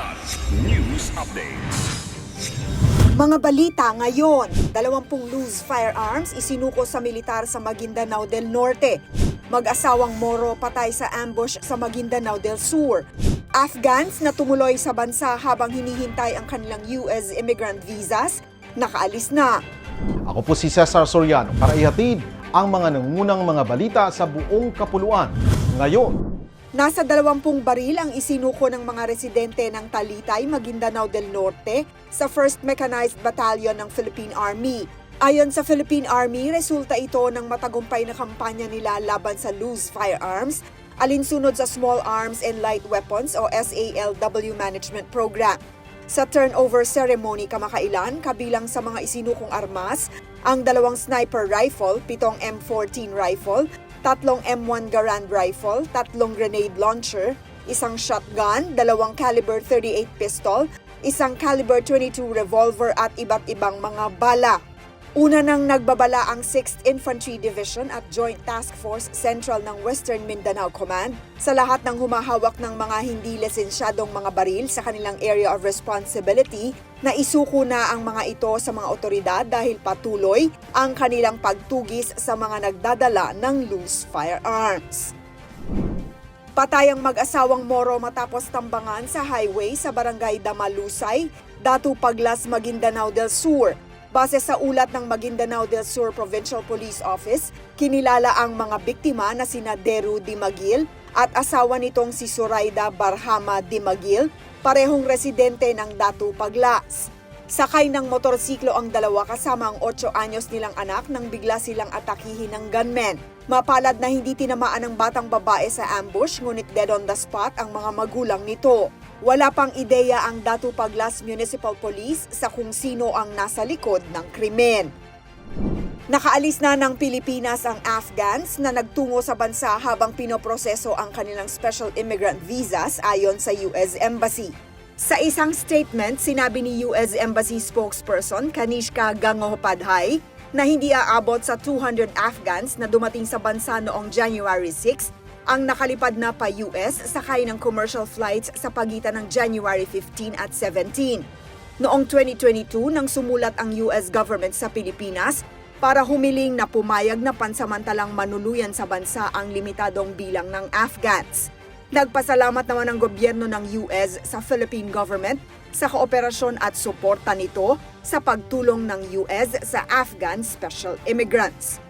Kidlat News Updates. Mga balita ngayon, dalawampung loose firearms isinuko sa militar sa Maguindanao del Norte. Mag-asawang Moro patay sa ambush sa Maguindanao del Sur. Afghans na tumuloy sa bansa habang hinihintay ang kanilang US immigrant visas, nakaalis na. Ako po si Cesar Soriano para ihatid ang mga nangungunang mga balita sa buong kapuluan. Ngayon, Nasa dalawampung baril ang isinuko ng mga residente ng Talitay, Maguindanao del Norte sa 1st Mechanized Battalion ng Philippine Army. Ayon sa Philippine Army, resulta ito ng matagumpay na kampanya nila laban sa loose firearms, alinsunod sa Small Arms and Light Weapons o SALW Management Program. Sa turnover ceremony kamakailan, kabilang sa mga isinukong armas, ang dalawang sniper rifle, pitong M14 rifle, tatlong M1 Garand rifle, tatlong grenade launcher, isang shotgun, dalawang caliber 38 pistol, isang caliber 22 revolver at iba't ibang mga bala. Una nang nagbabala ang 6th Infantry Division at Joint Task Force Central ng Western Mindanao Command sa lahat ng humahawak ng mga hindi lisensyadong mga baril sa kanilang area of responsibility na isuko na ang mga ito sa mga otoridad dahil patuloy ang kanilang pagtugis sa mga nagdadala ng loose firearms. Patay ang mag-asawang Moro matapos tambangan sa highway sa barangay Damalusay, Datu Paglas, Maguindanao del Sur. Base sa ulat ng Maguindanao del Sur Provincial Police Office, kinilala ang mga biktima na sina Deru Dimagil at asawa nitong si Suraida Barhama Dimagil, parehong residente ng Datu Paglas. Sakay ng motorsiklo ang dalawa kasama ang 8 anyos nilang anak nang bigla silang atakihin ng gunmen. Mapalad na hindi tinamaan ng batang babae sa ambush ngunit dead on the spot ang mga magulang nito. Wala pang ideya ang Datu Paglas Municipal Police sa kung sino ang nasa likod ng krimen. Nakaalis na ng Pilipinas ang Afghans na nagtungo sa bansa habang pinoproseso ang kanilang special immigrant visas ayon sa US Embassy. Sa isang statement, sinabi ni US Embassy spokesperson Kanishka Gangopadhay na hindi aabot sa 200 Afghans na dumating sa bansa noong January 6 ang nakalipad na pa US sakay ng commercial flights sa pagitan ng January 15 at 17. Noong 2022 nang sumulat ang US government sa Pilipinas para humiling na pumayag na pansamantalang manuluyan sa bansa ang limitadong bilang ng Afghans. Nagpasalamat naman ang gobyerno ng US sa Philippine government sa kooperasyon at suporta nito sa pagtulong ng US sa Afghan special immigrants.